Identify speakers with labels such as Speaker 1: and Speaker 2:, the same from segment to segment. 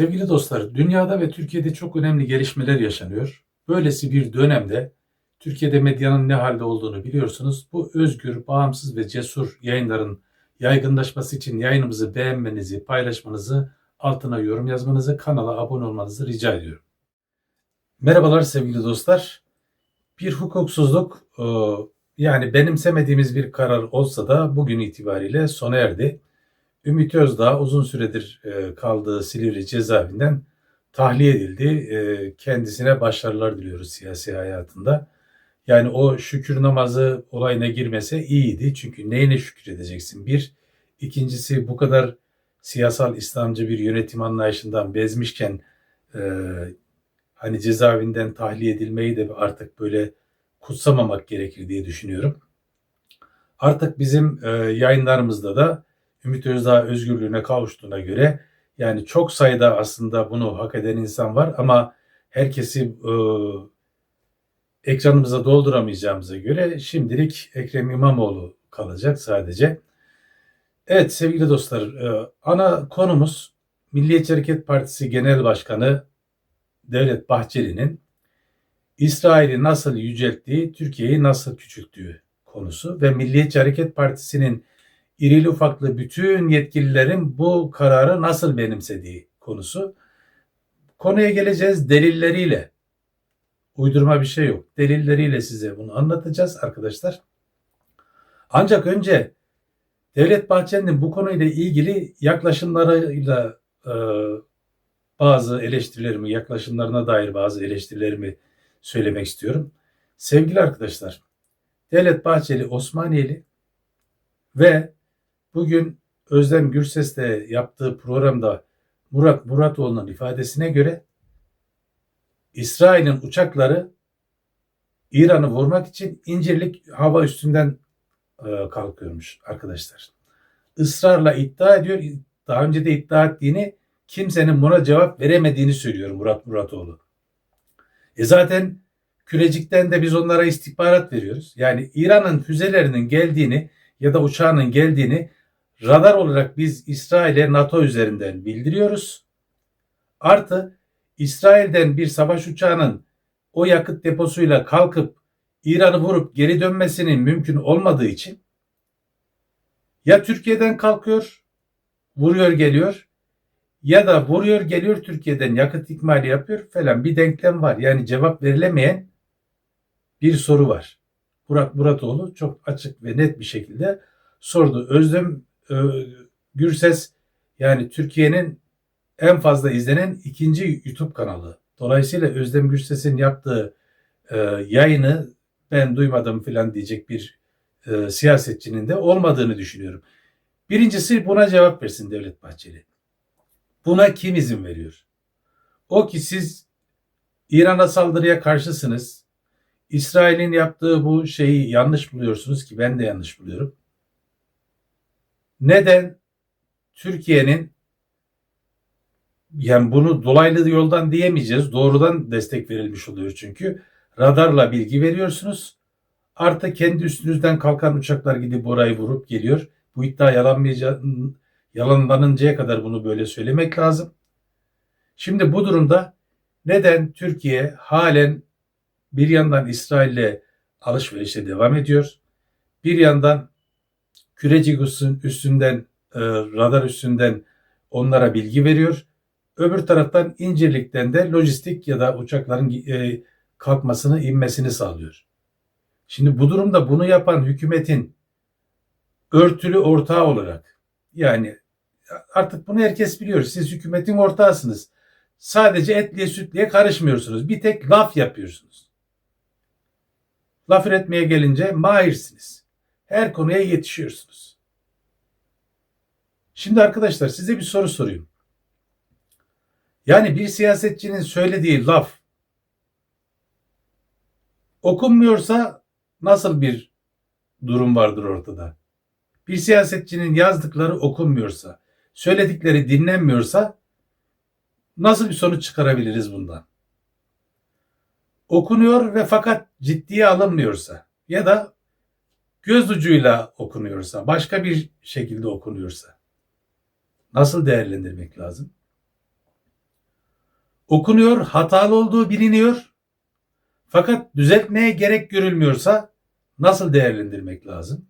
Speaker 1: Sevgili dostlar, dünyada ve Türkiye'de çok önemli gelişmeler yaşanıyor. Böylesi bir dönemde Türkiye'de medyanın ne halde olduğunu biliyorsunuz. Bu özgür, bağımsız ve cesur yayınların yaygınlaşması için yayınımızı beğenmenizi, paylaşmanızı, altına yorum yazmanızı, kanala abone olmanızı rica ediyorum. Merhabalar sevgili dostlar. Bir hukuksuzluk e, yani benimsemediğimiz bir karar olsa da bugün itibariyle sona erdi. Ümit Özdağ uzun süredir e, kaldığı Silivri cezaevinden tahliye edildi. E, kendisine başarılar diliyoruz siyasi hayatında. Yani o şükür namazı olayına girmese iyiydi. Çünkü neyine şükür edeceksin? Bir. İkincisi bu kadar siyasal İslamcı bir yönetim anlayışından bezmişken e, hani cezaevinden tahliye edilmeyi de artık böyle kutsamamak gerekir diye düşünüyorum. Artık bizim e, yayınlarımızda da Ümit Özdağ özgürlüğüne kavuştuğuna göre yani çok sayıda aslında bunu hak eden insan var ama herkesi e, ekranımıza dolduramayacağımıza göre şimdilik Ekrem İmamoğlu kalacak sadece. Evet sevgili dostlar e, ana konumuz Milliyetçi Hareket Partisi Genel Başkanı Devlet Bahçeli'nin İsrail'i nasıl yücelttiği, Türkiye'yi nasıl küçülttüğü konusu ve Milliyetçi Hareket Partisi'nin irili ufaklı bütün yetkililerin bu kararı nasıl benimsediği konusu. Konuya geleceğiz delilleriyle. Uydurma bir şey yok. Delilleriyle size bunu anlatacağız arkadaşlar. Ancak önce Devlet Bahçeli'nin bu konuyla ilgili yaklaşımlarıyla e, bazı eleştirilerimi, yaklaşımlarına dair bazı eleştirilerimi söylemek istiyorum. Sevgili arkadaşlar, Devlet Bahçeli Osmaniyeli ve bugün Özlem Gürses'te yaptığı programda Murat Muratoğlu'nun ifadesine göre İsrail'in uçakları İran'ı vurmak için İncirlik hava üstünden e, kalkıyormuş arkadaşlar. Israrla iddia ediyor. Daha önce de iddia ettiğini kimsenin buna cevap veremediğini söylüyor Murat Muratoğlu. E zaten Kürecik'ten de biz onlara istihbarat veriyoruz. Yani İran'ın füzelerinin geldiğini ya da uçağının geldiğini radar olarak biz İsrail'e NATO üzerinden bildiriyoruz. Artı İsrail'den bir savaş uçağının o yakıt deposuyla kalkıp İran'ı vurup geri dönmesinin mümkün olmadığı için ya Türkiye'den kalkıyor, vuruyor geliyor ya da vuruyor geliyor Türkiye'den yakıt ikmali yapıyor falan bir denklem var. Yani cevap verilemeyen bir soru var. Burak Muratoğlu çok açık ve net bir şekilde sordu. Özlem Gürses yani Türkiye'nin en fazla izlenen ikinci YouTube kanalı. Dolayısıyla Özlem Gürses'in yaptığı e, yayını ben duymadım falan diyecek bir e, siyasetçinin de olmadığını düşünüyorum. Birincisi buna cevap versin Devlet Bahçeli. Buna kim izin veriyor? O ki siz İran'a saldırıya karşısınız. İsrail'in yaptığı bu şeyi yanlış buluyorsunuz ki ben de yanlış buluyorum. Neden Türkiye'nin yani bunu dolaylı yoldan diyemeyeceğiz. Doğrudan destek verilmiş oluyor çünkü. Radarla bilgi veriyorsunuz. Artı kendi üstünüzden kalkan uçaklar gidip orayı vurup geliyor. Bu iddia yalanmayacağı, yalanlanıncaya kadar bunu böyle söylemek lazım. Şimdi bu durumda neden Türkiye halen bir yandan İsrail'le alışverişe devam ediyor. Bir yandan Kürecik üstünden, e, radar üstünden onlara bilgi veriyor. Öbür taraftan İncirlik'ten de lojistik ya da uçakların e, kalkmasını, inmesini sağlıyor. Şimdi bu durumda bunu yapan hükümetin örtülü ortağı olarak yani artık bunu herkes biliyor. Siz hükümetin ortağısınız. Sadece etliye sütliye karışmıyorsunuz. Bir tek laf yapıyorsunuz. Laf üretmeye gelince mahirsiniz. Her konuya yetişiyorsunuz. Şimdi arkadaşlar size bir soru sorayım. Yani bir siyasetçinin söylediği laf okunmuyorsa nasıl bir durum vardır ortada? Bir siyasetçinin yazdıkları okunmuyorsa, söyledikleri dinlenmiyorsa nasıl bir sonuç çıkarabiliriz bundan? Okunuyor ve fakat ciddiye alınmıyorsa ya da göz ucuyla okunuyorsa, başka bir şekilde okunuyorsa nasıl değerlendirmek lazım? okunuyor, hatalı olduğu biliniyor. Fakat düzeltmeye gerek görülmüyorsa nasıl değerlendirmek lazım?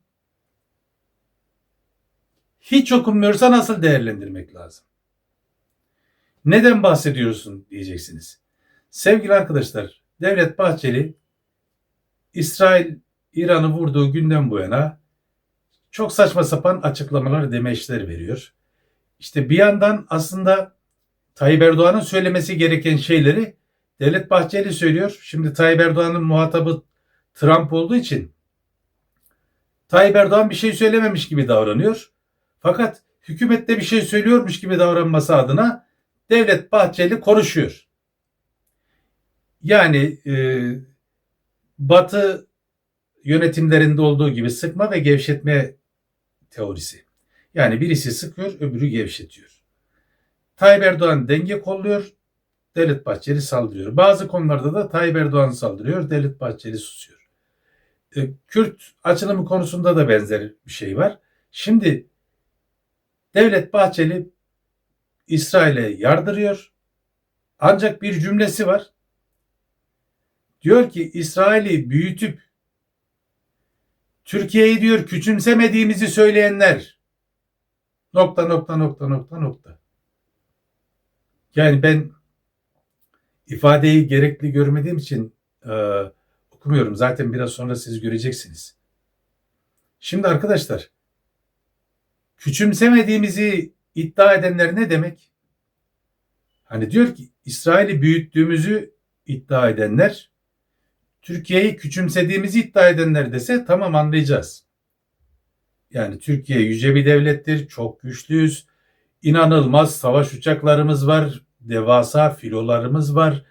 Speaker 1: Hiç okunmuyorsa nasıl değerlendirmek lazım? Neden bahsediyorsun diyeceksiniz. Sevgili arkadaşlar, Devlet Bahçeli İsrail İran'ı vurduğu günden bu yana çok saçma sapan açıklamalar, demeçler veriyor. İşte bir yandan aslında Tayyip Erdoğan'ın söylemesi gereken şeyleri Devlet Bahçeli söylüyor. Şimdi Tayyip Erdoğan'ın muhatabı Trump olduğu için Tayyip Erdoğan bir şey söylememiş gibi davranıyor. Fakat hükümette bir şey söylüyormuş gibi davranması adına Devlet Bahçeli konuşuyor. Yani e, Batı yönetimlerinde olduğu gibi sıkma ve gevşetme teorisi. Yani birisi sıkıyor, öbürü gevşetiyor. Tayyip Erdoğan denge kolluyor, Devlet Bahçeli saldırıyor. Bazı konularda da Tayyip Erdoğan saldırıyor, Devlet Bahçeli susuyor. E, Kürt açılımı konusunda da benzer bir şey var. Şimdi Devlet Bahçeli İsrail'e yardırıyor. Ancak bir cümlesi var. Diyor ki İsrail'i büyütüp Türkiye'yi diyor küçümsemediğimizi söyleyenler nokta nokta nokta nokta nokta. Yani ben ifadeyi gerekli görmediğim için e, okumuyorum. Zaten biraz sonra siz göreceksiniz. Şimdi arkadaşlar küçümsemediğimizi iddia edenler ne demek? Hani diyor ki İsrail'i büyüttüğümüzü iddia edenler Türkiye'yi küçümsediğimizi iddia edenler dese tamam anlayacağız. Yani Türkiye yüce bir devlettir, çok güçlüyüz, inanılmaz savaş uçaklarımız var, devasa filolarımız var,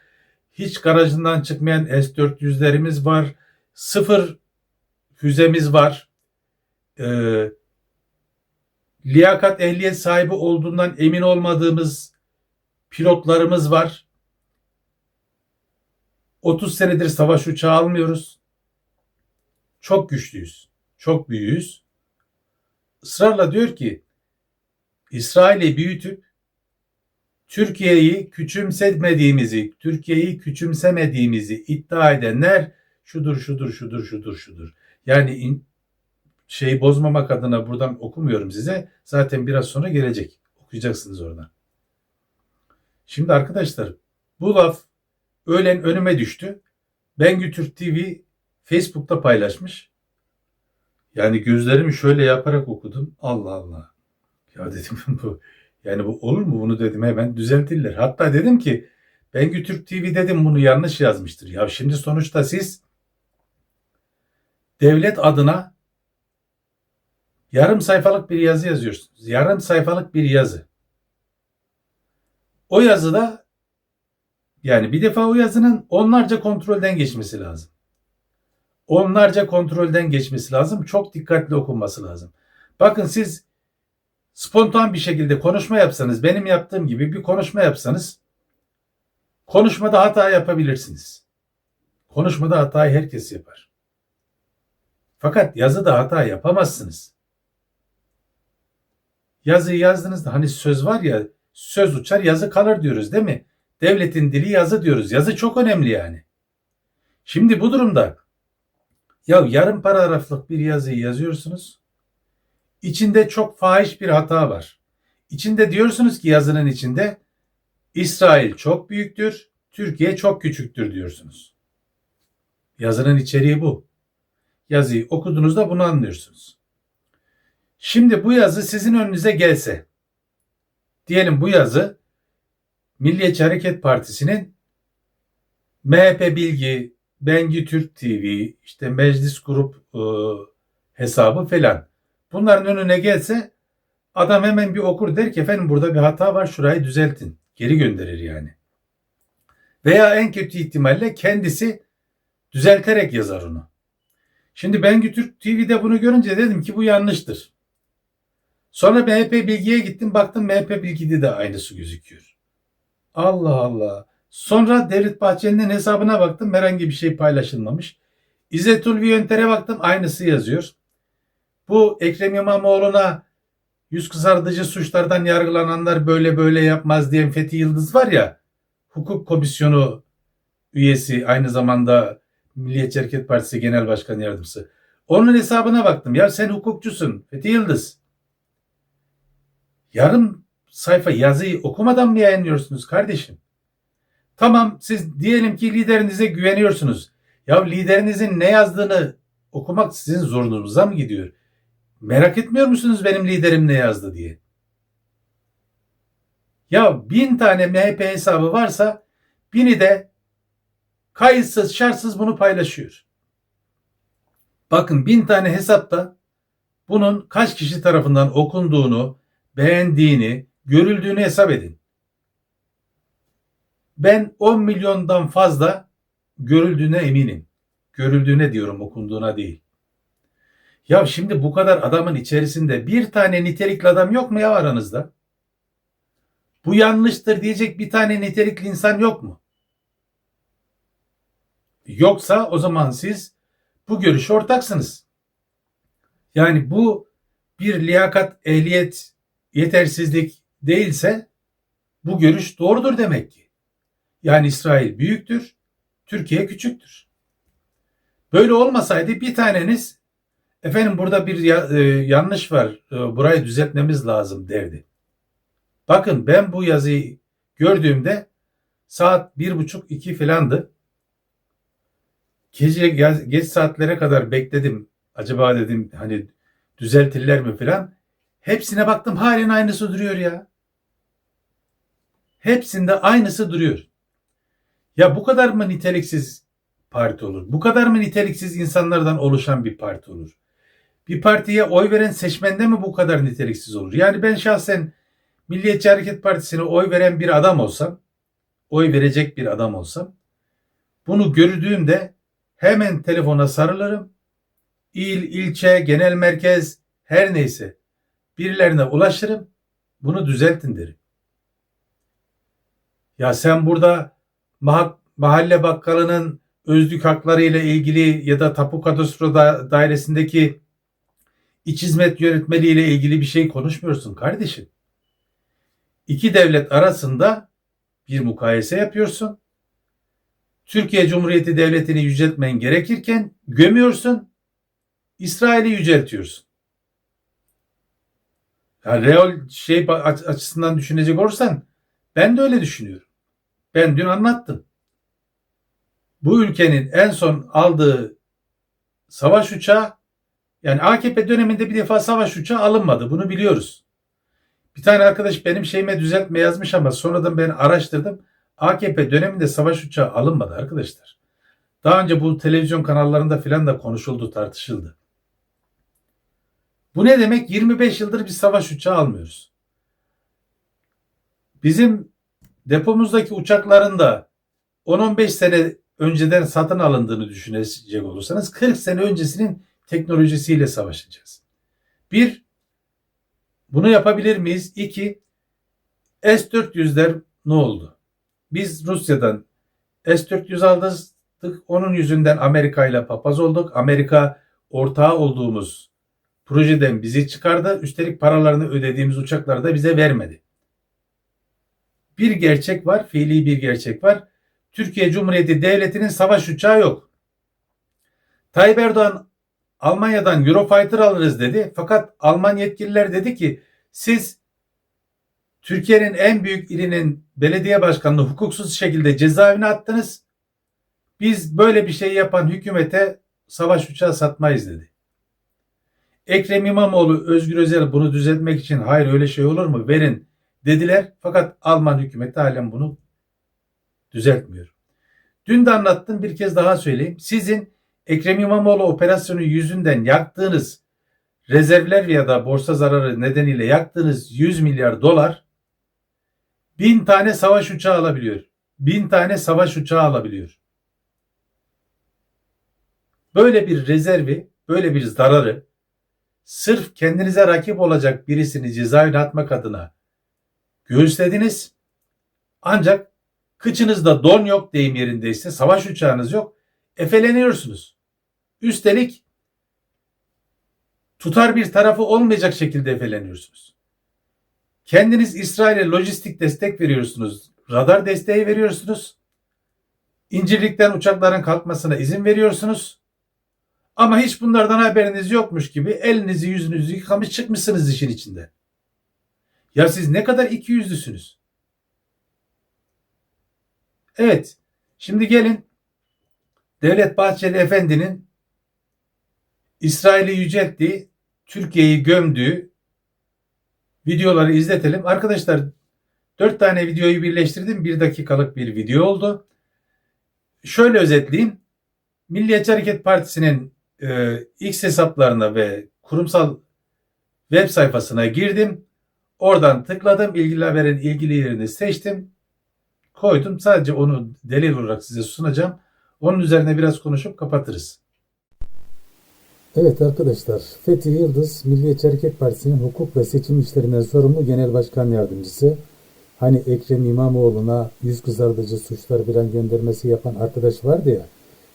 Speaker 1: hiç garajından çıkmayan S-400'lerimiz var, sıfır füzemiz var, ee, liyakat ehliyet sahibi olduğundan emin olmadığımız pilotlarımız var. 30 senedir savaş uçağı almıyoruz. Çok güçlüyüz. Çok büyüğüz. Israrla diyor ki İsrail'i büyütüp Türkiye'yi küçümsemediğimizi, Türkiye'yi küçümsemediğimizi iddia edenler şudur, şudur, şudur, şudur, şudur. Yani in, şeyi bozmamak adına buradan okumuyorum size. Zaten biraz sonra gelecek. Okuyacaksınız oradan. Şimdi arkadaşlar bu laf öğlen önüme düştü. Bengü Türk TV Facebook'ta paylaşmış. Yani gözlerimi şöyle yaparak okudum. Allah Allah. Ya dedim bu yani bu olur mu bunu dedim hemen düzeltirler. Hatta dedim ki Bengü Türk TV dedim bunu yanlış yazmıştır. Ya şimdi sonuçta siz devlet adına yarım sayfalık bir yazı yazıyorsunuz. Yarım sayfalık bir yazı. O yazıda yani bir defa o yazının onlarca kontrolden geçmesi lazım. Onlarca kontrolden geçmesi lazım. Çok dikkatli okunması lazım. Bakın siz spontan bir şekilde konuşma yapsanız, benim yaptığım gibi bir konuşma yapsanız konuşmada hata yapabilirsiniz. Konuşmada hatayı herkes yapar. Fakat yazıda hata yapamazsınız. Yazıyı yazdığınızda hani söz var ya söz uçar yazı kalır diyoruz değil mi? Devletin dili yazı diyoruz. Yazı çok önemli yani. Şimdi bu durumda ya yarım paragraflık bir yazıyı yazıyorsunuz. İçinde çok fahiş bir hata var. İçinde diyorsunuz ki yazının içinde İsrail çok büyüktür, Türkiye çok küçüktür diyorsunuz. Yazının içeriği bu. Yazıyı okuduğunuzda bunu anlıyorsunuz. Şimdi bu yazı sizin önünüze gelse, diyelim bu yazı Milliyetçi Hareket Partisi'nin MHP Bilgi, Bengi Türk TV, işte Meclis Grup e, hesabı falan. Bunların önüne gelse adam hemen bir okur der ki efendim burada bir hata var şurayı düzeltin. Geri gönderir yani. Veya en kötü ihtimalle kendisi düzelterek yazar onu. Şimdi Bengi Türk TV'de bunu görünce dedim ki bu yanlıştır. Sonra MHP Bilgi'ye gittim baktım MHP Bilgi'de de aynısı gözüküyor. Allah Allah. Sonra Devlet Bahçeli'nin hesabına baktım herhangi bir şey paylaşılmamış. İzzet Ulvi Yönter'e baktım aynısı yazıyor. Bu Ekrem İmamoğlu'na yüz kızartıcı suçlardan yargılananlar böyle böyle yapmaz diyen Fethi Yıldız var ya Hukuk Komisyonu üyesi aynı zamanda Milliyetçi Hareket Partisi Genel Başkan Yardımcısı. Onun hesabına baktım. Ya sen hukukçusun Fethi Yıldız. Yarım sayfa yazıyı okumadan mı yayınlıyorsunuz kardeşim? Tamam siz diyelim ki liderinize güveniyorsunuz. Ya liderinizin ne yazdığını okumak sizin zorunuza mı gidiyor? Merak etmiyor musunuz benim liderim ne yazdı diye? Ya bin tane MHP hesabı varsa bini de kayıtsız şartsız bunu paylaşıyor. Bakın bin tane hesapta bunun kaç kişi tarafından okunduğunu, beğendiğini, görüldüğünü hesap edin. Ben 10 milyondan fazla görüldüğüne eminim. Görüldüğüne diyorum okunduğuna değil. Ya şimdi bu kadar adamın içerisinde bir tane nitelikli adam yok mu ya aranızda? Bu yanlıştır diyecek bir tane nitelikli insan yok mu? Yoksa o zaman siz bu görüş ortaksınız. Yani bu bir liyakat, ehliyet, yetersizlik değilse bu görüş doğrudur demek ki. Yani İsrail büyüktür, Türkiye küçüktür. Böyle olmasaydı bir taneniz efendim burada bir ya, e, yanlış var, e, burayı düzeltmemiz lazım derdi. Bakın ben bu yazıyı gördüğümde saat bir buçuk iki filandı. Gece geç saatlere kadar bekledim. Acaba dedim hani düzeltirler mi filan. Hepsine baktım halen aynısı duruyor ya. Hepsinde aynısı duruyor. Ya bu kadar mı niteliksiz parti olur? Bu kadar mı niteliksiz insanlardan oluşan bir parti olur? Bir partiye oy veren seçmende mi bu kadar niteliksiz olur? Yani ben şahsen Milliyetçi Hareket Partisi'ne oy veren bir adam olsam, oy verecek bir adam olsam, bunu gördüğümde hemen telefona sarılırım. İl, ilçe, genel merkez her neyse birilerine ulaşırım. Bunu düzeltin derim. Ya sen burada mahalle bakkalının özlük hakları ile ilgili ya da tapu kadastro dairesindeki iç hizmet yönetmeliği ile ilgili bir şey konuşmuyorsun kardeşim. İki devlet arasında bir mukayese yapıyorsun. Türkiye Cumhuriyeti Devleti'ni yüceltmen gerekirken gömüyorsun. İsrail'i yüceltiyorsun. Yani real şey açısından düşünecek olursan ben de öyle düşünüyorum. Ben dün anlattım. Bu ülkenin en son aldığı savaş uçağı yani AKP döneminde bir defa savaş uçağı alınmadı. Bunu biliyoruz. Bir tane arkadaş benim şeyime düzeltme yazmış ama sonradan ben araştırdım. AKP döneminde savaş uçağı alınmadı arkadaşlar. Daha önce bu televizyon kanallarında filan da konuşuldu, tartışıldı. Bu ne demek? 25 yıldır bir savaş uçağı almıyoruz. Bizim depomuzdaki uçakların da 10-15 sene önceden satın alındığını düşünecek olursanız 40 sene öncesinin teknolojisiyle savaşacağız. Bir, bunu yapabilir miyiz? İki, S-400'ler ne oldu? Biz Rusya'dan S-400 aldık. Onun yüzünden Amerika ile papaz olduk. Amerika ortağı olduğumuz projeden bizi çıkardı. Üstelik paralarını ödediğimiz uçakları da bize vermedi. Bir gerçek var, fiili bir gerçek var. Türkiye Cumhuriyeti Devleti'nin savaş uçağı yok. Tayyip Erdoğan Almanya'dan Eurofighter alırız dedi. Fakat Alman yetkililer dedi ki siz Türkiye'nin en büyük ilinin belediye başkanını hukuksuz şekilde cezaevine attınız. Biz böyle bir şey yapan hükümete savaş uçağı satmayız dedi. Ekrem İmamoğlu, Özgür Özel bunu düzeltmek için hayır öyle şey olur mu verin dediler. Fakat Alman hükümeti halen bunu düzeltmiyor. Dün de anlattım bir kez daha söyleyeyim. Sizin Ekrem İmamoğlu operasyonu yüzünden yaktığınız rezervler ya da borsa zararı nedeniyle yaktığınız 100 milyar dolar bin tane savaş uçağı alabiliyor. Bin tane savaş uçağı alabiliyor. Böyle bir rezervi, böyle bir zararı sırf kendinize rakip olacak birisini cezaevine atmak adına göğüslediniz. Ancak kıçınızda don yok deyim yerindeyse savaş uçağınız yok. Efeleniyorsunuz. Üstelik tutar bir tarafı olmayacak şekilde efeleniyorsunuz. Kendiniz İsrail'e lojistik destek veriyorsunuz. radar desteği veriyorsunuz. İncirlikten uçakların kalkmasına izin veriyorsunuz. Ama hiç bunlardan haberiniz yokmuş gibi elinizi yüzünüzü yıkamış çıkmışsınız işin içinde. Ya siz ne kadar iki yüzlüsünüz? Evet. Şimdi gelin Devlet Bahçeli Efendi'nin İsrail'i yücelttiği, Türkiye'yi gömdüğü videoları izletelim. Arkadaşlar dört tane videoyu birleştirdim. Bir dakikalık bir video oldu. Şöyle özetleyeyim. Milliyetçi Hareket Partisi'nin e, X hesaplarına ve kurumsal web sayfasına girdim. Oradan tıkladım. ilgili haberin ilgili yerini seçtim. Koydum. Sadece onu delil olarak size sunacağım. Onun üzerine biraz konuşup kapatırız.
Speaker 2: Evet arkadaşlar, Fethi Yıldız, Milliyetçi Hareket Partisi'nin hukuk ve seçim işlerinden sorumlu genel başkan yardımcısı. Hani Ekrem İmamoğlu'na yüz kızartıcı suçlar bilen göndermesi yapan arkadaş vardı ya,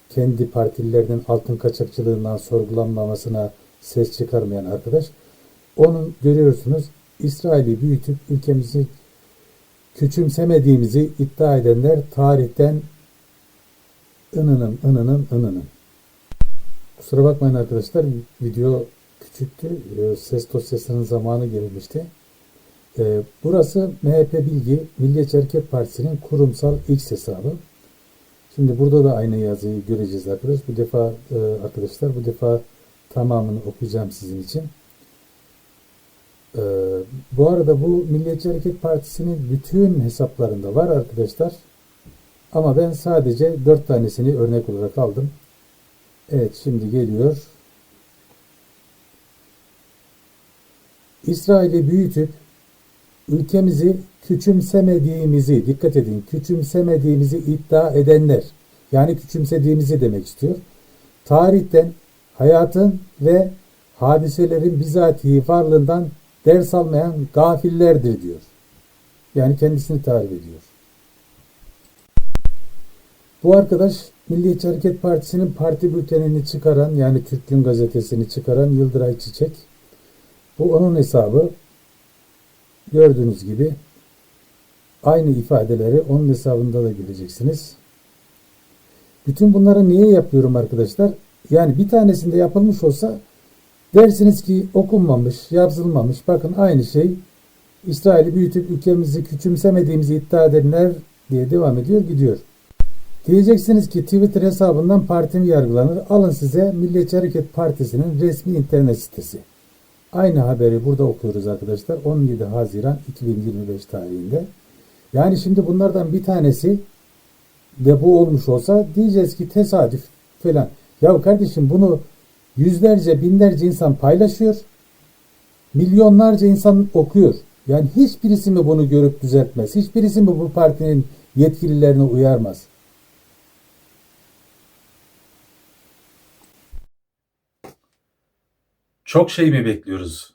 Speaker 2: kendi partililerden altın kaçakçılığından sorgulanmamasına ses çıkarmayan arkadaş. Onun görüyorsunuz İsrail'i büyütüp ülkemizi küçümsemediğimizi iddia edenler tarihten ınının ınının ınının. Kusura bakmayın arkadaşlar video küçüktü. Ee, Ses dosyasının zamanı gelmişti. Ee, Burası MHP Bilgi Milliyetçi Hareket Partisi'nin kurumsal X hesabı. Şimdi burada da aynı yazıyı göreceğiz arkadaş. Bu defa e, arkadaşlar bu defa tamamını okuyacağım sizin için. Ee, Bu arada bu Milliyetçi Hareket Partisi'nin bütün hesaplarında var arkadaşlar. Ama ben sadece dört tanesini örnek olarak aldım. Evet şimdi geliyor. İsrail'i büyütüp ülkemizi küçümsemediğimizi, dikkat edin, küçümsemediğimizi iddia edenler, yani küçümsediğimizi demek istiyor. Tarihten, hayatın ve hadiselerin bizatihi varlığından ders almayan gafillerdir diyor. Yani kendisini tarif ediyor. Bu arkadaş Milliyetçi Hareket Partisi'nin parti bültenini çıkaran yani Türk Gün gazetesini çıkaran Yıldıray Çiçek. Bu onun hesabı. Gördüğünüz gibi aynı ifadeleri onun hesabında da göreceksiniz. Bütün bunları niye yapıyorum arkadaşlar? Yani bir tanesinde yapılmış olsa dersiniz ki okunmamış, yazılmamış. Bakın aynı şey İsrail'i büyütüp ülkemizi küçümsemediğimizi iddia edenler diye devam ediyor gidiyor. Diyeceksiniz ki Twitter hesabından partim yargılanır. Alın size Milliyetçi Hareket Partisi'nin resmi internet sitesi. Aynı haberi burada okuyoruz arkadaşlar. 17 Haziran 2025 tarihinde. Yani şimdi bunlardan bir tanesi de bu olmuş olsa diyeceğiz ki tesadüf falan. Ya kardeşim bunu yüzlerce binlerce insan paylaşıyor. Milyonlarca insan okuyor. Yani hiçbirisi mi bunu görüp düzeltmez? Hiçbirisi mi bu partinin yetkililerine uyarmaz?
Speaker 1: Çok şey mi bekliyoruz?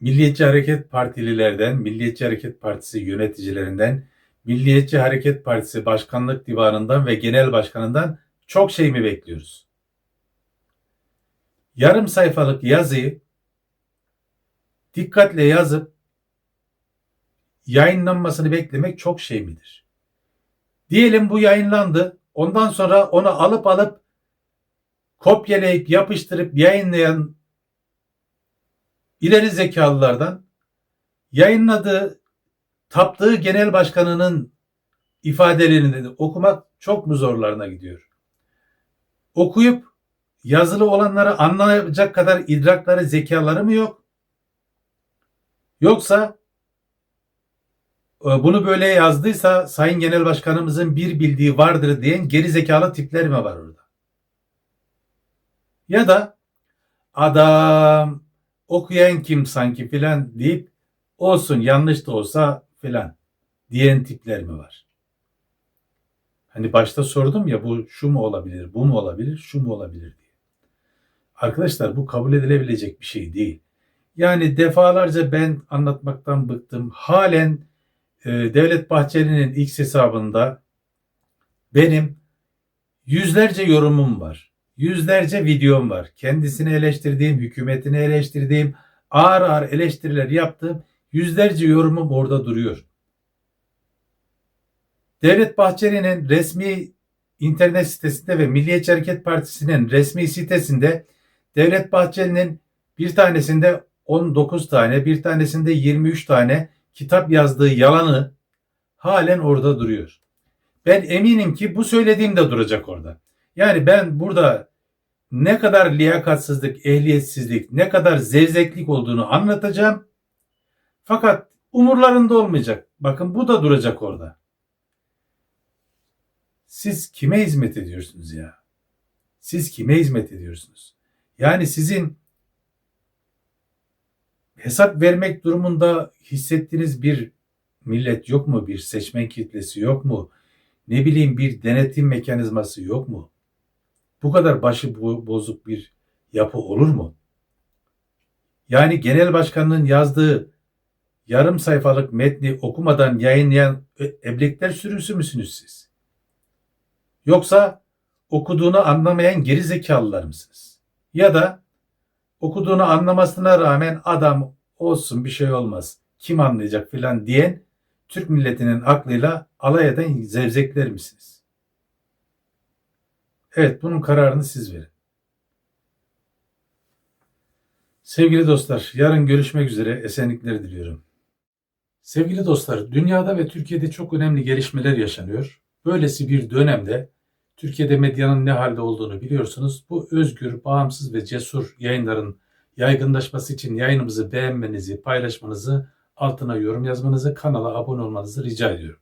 Speaker 1: Milliyetçi Hareket Partililerden, Milliyetçi Hareket Partisi yöneticilerinden, Milliyetçi Hareket Partisi Başkanlık Divanı'ndan ve Genel Başkanı'ndan çok şey mi bekliyoruz? Yarım sayfalık yazıyı dikkatle yazıp yayınlanmasını beklemek çok şey midir? Diyelim bu yayınlandı. Ondan sonra onu alıp alıp kopyalayıp yapıştırıp yayınlayan ileri zekalılardan yayınladığı taptığı genel başkanının ifadelerini de okumak çok mu zorlarına gidiyor? Okuyup yazılı olanları anlayacak kadar idrakları, zekaları mı yok? Yoksa e, bunu böyle yazdıysa Sayın Genel Başkanımızın bir bildiği vardır diyen geri zekalı tipler mi var orada? Ya da adam okuyan kim sanki filan deyip olsun yanlış da olsa filan diyen tipler mi var? Hani başta sordum ya bu şu mu olabilir, bu mu olabilir, şu mu olabilir diye. Arkadaşlar bu kabul edilebilecek bir şey değil. Yani defalarca ben anlatmaktan bıktım. Halen e, Devlet Bahçeli'nin X hesabında benim yüzlerce yorumum var. Yüzlerce videom var. Kendisini eleştirdiğim, hükümetini eleştirdiğim, ağır ağır eleştiriler yaptığım yüzlerce yorumum orada duruyor. Devlet Bahçeli'nin resmi internet sitesinde ve Milliyetçi Hareket Partisi'nin resmi sitesinde Devlet Bahçeli'nin bir tanesinde 19 tane, bir tanesinde 23 tane kitap yazdığı yalanı halen orada duruyor. Ben eminim ki bu söylediğim de duracak orada. Yani ben burada ne kadar liyakatsizlik, ehliyetsizlik, ne kadar zevzeklik olduğunu anlatacağım. Fakat umurlarında olmayacak. Bakın bu da duracak orada. Siz kime hizmet ediyorsunuz ya? Siz kime hizmet ediyorsunuz? Yani sizin hesap vermek durumunda hissettiğiniz bir millet yok mu? Bir seçmen kitlesi yok mu? Ne bileyim bir denetim mekanizması yok mu? Bu kadar başı bo- bozuk bir yapı olur mu? Yani genel başkanın yazdığı yarım sayfalık metni okumadan yayınlayan e- eblekler sürüsü müsünüz siz? Yoksa okuduğunu anlamayan geri zekalılar mısınız? Ya da okuduğunu anlamasına rağmen adam olsun bir şey olmaz. Kim anlayacak filan diyen Türk milletinin aklıyla alay eden zevzekler misiniz? Evet bunun kararını siz verin. Sevgili dostlar, yarın görüşmek üzere esenlikler diliyorum. Sevgili dostlar, dünyada ve Türkiye'de çok önemli gelişmeler yaşanıyor. Böylesi bir dönemde Türkiye'de medyanın ne halde olduğunu biliyorsunuz. Bu özgür, bağımsız ve cesur yayınların yaygınlaşması için yayınımızı beğenmenizi, paylaşmanızı, altına yorum yazmanızı, kanala abone olmanızı rica ediyorum.